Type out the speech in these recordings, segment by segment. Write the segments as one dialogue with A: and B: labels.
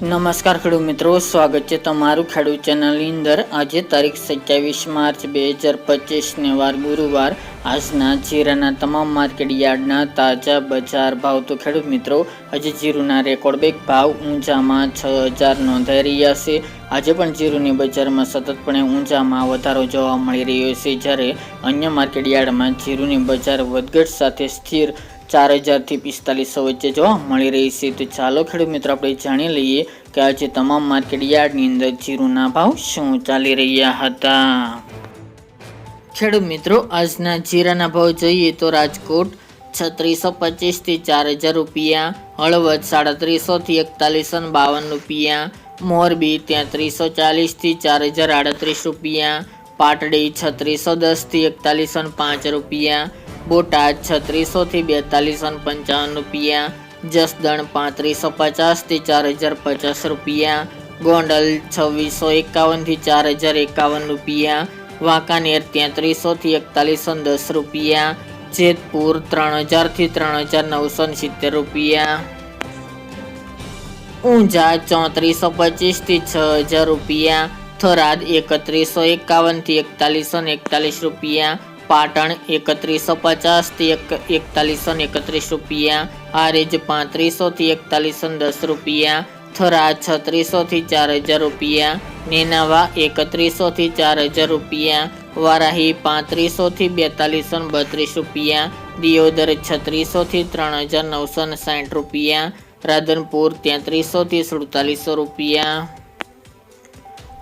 A: નમસ્કાર ખેડૂત મિત્રો, સ્વાગત છે તમારું ખેડૂત ચેનલની અંદર. આજે તારીખ સત્યાવીસ માર્ચ બે હજાર પચીસને વાર ગુરુવાર. આજના જીરાના તમામ માર્કેટ યાર્ડના તાજા બજાર ભાવ. તો ખેડૂત મિત્રો, આજે જીરુના રેકોર્ડ બેક ભાવ ઊંચામાં છ હજાર નોંધાઈ રહ્યા છે. આજે પણ જીરુની બજારમાં સતતપણે ઊંચામાં વધારો જોવા મળી રહ્યો છે. જ્યારે અન્ય માર્કેટ યાર્ડમાં જીરુની બજાર વધઘટ સાથે સ્થિર ચાર હજારથી પિસ્તાલીસો વચ્ચે જોવા મળી રહી છે. તો ચાલો ખેડૂત મિત્રો, આપણે જાણી લઈએ કે આજે તમામ માર્કેટ યાર્ડની અંદર જીરુના ભાવ શું ચાલી રહ્યા હતા. ખેડૂત મિત્રો, આજના જીરાના ભાવ જોઈએ તો રાજકોટ છત્રીસો પચીસથી ચાર હજાર રૂપિયા, હળવદ સાડત્રીસોથી એકતાલીસો ને બાવન રૂપિયા, મોરબી ત્યાંત્રીસો ચાલીસથી ચાર હજાર આડત્રીસ રૂપિયા, પાટડી છત્રીસો દસથી એકતાલીસો ને પાંચ રૂપિયા બોટાદ છત્રીસોથી બેતાલીસો પંચાવન રૂપિયા, જસદણ પાંત્રીસો પચાસથી ચાર હજાર પચાસ રૂપિયા, ગોંડલ છવ્વીસો એકાવનથી ચાર હજાર એકાવન રૂપિયા, વાંકાનેર તેત્રીસોથી એકતાલીસો દસ રૂપિયા, જેતપુર ત્રણ હજારથી ત્રણ હજાર નવસો સિત્તેર રૂપિયા. ઊંઝા ચોત્રીસો પચીસથી છ હજાર રૂપિયા, થરાદ એકત્રીસો એકાવનથી એકતાલીસો એકતાલીસ રૂપિયા પાટણ એકત્રીસો પચાસથી એક એકતાલીસો ને એકત્રીસ રૂપિયા. હારેજ પાંત્રીસોથી એકતાલીસો દસ રૂપિયા. થરા છત્રીસોથી ચાર હજાર રૂપિયા. નેનાવા એકત્રીસોથી ચાર હજાર રૂપિયા. વારાહી પાંત્રીસોથી બેતાલીસો બત્રીસ રૂપિયા. દિયોદર છત્રીસોથી ત્રણ હજાર નવસો ને સાઠ રૂપિયા. રાધનપુર તેત્રીસોથી સુડતાલીસો રૂપિયા.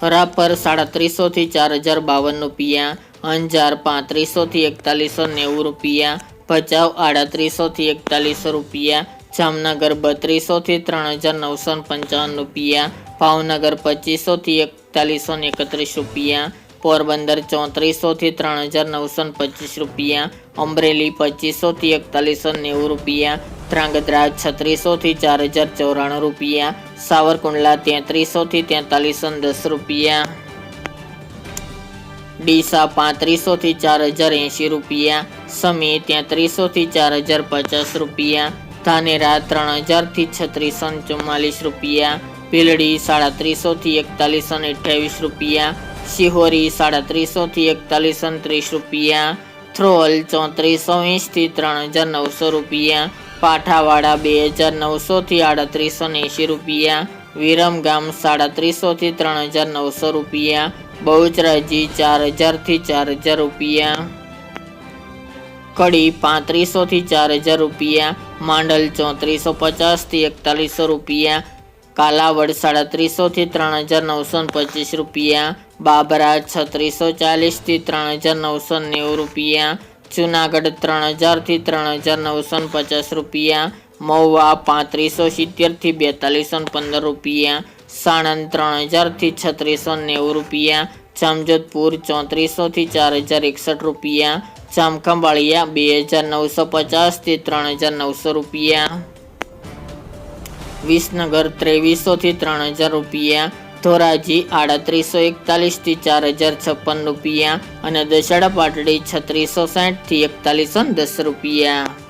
A: હરાપર સાડત્રીસોથી ચાર હજાર બાવન રૂપિયા. અંજાર પાંત્રીસોથી એકતાલીસો નેવું રૂપિયા, ભચાઉ આડત્રીસોથી એકતાલીસો રૂપિયા, જામનગર બત્રીસોથી ત્રણ હજાર નવસો પંચાવન રૂપિયા, ભાવનગર પચીસોથી એકતાલીસો ને એકત્રીસ રૂપિયા, પોરબંદર ચોત્રીસોથી ત્રણ હજાર નવસો પચીસ રૂપિયા, અમરેલી પચીસોથી એકતાલીસો નેવું રૂપિયા, ધ્રાંગધ્રા છત્રીસોથી ચાર હજાર ચોરાણું રૂપિયા, સાવરકુંડલા તેત્રીસોથી તેતાલીસો દસ રૂપિયા. ડીસા પાંત્રીસોથી ચાર હજાર એંશી રૂપિયા, સમી તેત્રીસોથી ચાર હજાર પચાસ રૂપિયા, ધાનેરા ત્રણ હજારથી છત્રીસો ચુમ્માલીસ રૂપિયા, ભીલડી સાડત્રીસોથી એકતાલીસો અઠ્યાવીસ રૂપિયા, શિહોરી સાડત્રીસોથી એકતાલીસો ત્રીસ રૂપિયા, થ્રોલ ચોત્રીસો વીસથી ત્રણ હજાર નવસો રૂપિયા, પાઠાવાડા બે હજાર નવસોથી આડત્રીસો એંશી રૂપિયા વિરમગામ સાડત્રીસોથી ત્રણ હજાર નવસો રૂપિયા, બહુચરાજી ચાર હજારથી ચાર હજાર રૂપિયા. કડી પાંત્રીસોથી ચાર હજાર રૂપિયા, માંડલ ચોત્રીસો પચાસથી એકતાલીસો રૂપિયા, કાલાવડ સાડત્રીસોથી ત્રણ હજાર નવસો પચીસ રૂપિયા, બાબરા છત્રીસો ચાલીસથી ત્રણ હજાર નવસો નેવું રૂપિયા, જુનાગઢ ત્રણ હજારથી ત્રણ હજાર નવસો પચાસ રૂપિયા મહુવા પાંત્રીસો સિત્તેરથી બેતાલીસો પંદર રૂપિયા, સાણંદ ત્રણ હજારથી છત્રીસો નેવું રૂપિયા, જામજોધપુર ચોત્રીસોથી ચાર હજાર એકસઠ રૂપિયા, જામખંભાળિયા બે હજાર નવસો પચાસથી ત્રણ હજાર નવસો રૂપિયા. વિસનગર ત્રેવીસોથી ત્રણ હજાર રૂપિયા, ધોરાજી આડત્રીસો એકતાલીસથી ચાર હજાર છપ્પન રૂપિયા અને દશેડા પાટડી છત્રીસો સાઠથી એકતાલીસો દસ રૂપિયા.